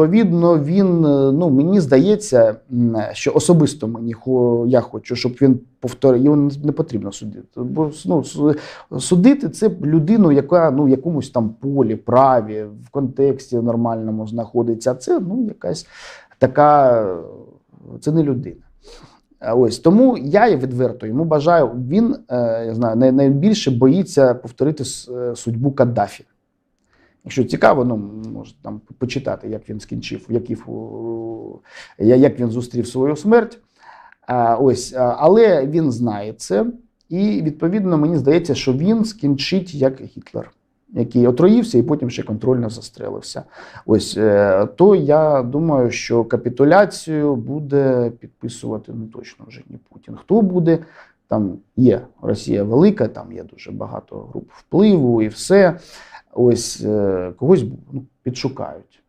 Відповідно, він е, ну мені здається, що особисто мені я хочу, щоб він повторив. Його не потрібно судити. Бо ну, судити це людину, яка ну в якомусь там полі, праві, в контексті нормальному знаходиться. Це ну якась така, е, це не людина. Ось тому я відверто йому бажаю. Він е, я знаю, найбільше боїться повторити е, судьбу Каддафі. Якщо цікаво, ну може там почитати, як він скінчив, які, як він зустрів свою смерть. Ось, але він знає це, і відповідно мені здається, що він скінчить як Гітлер, який отруївся і потім ще контрольно застрелився. Ось е, то я думаю, що капітуляцію буде підписувати ну точно вже не Путін. Хто буде? Там є Росія велика, там є дуже багато груп впливу і все. Ось е, когось ну, підшукають.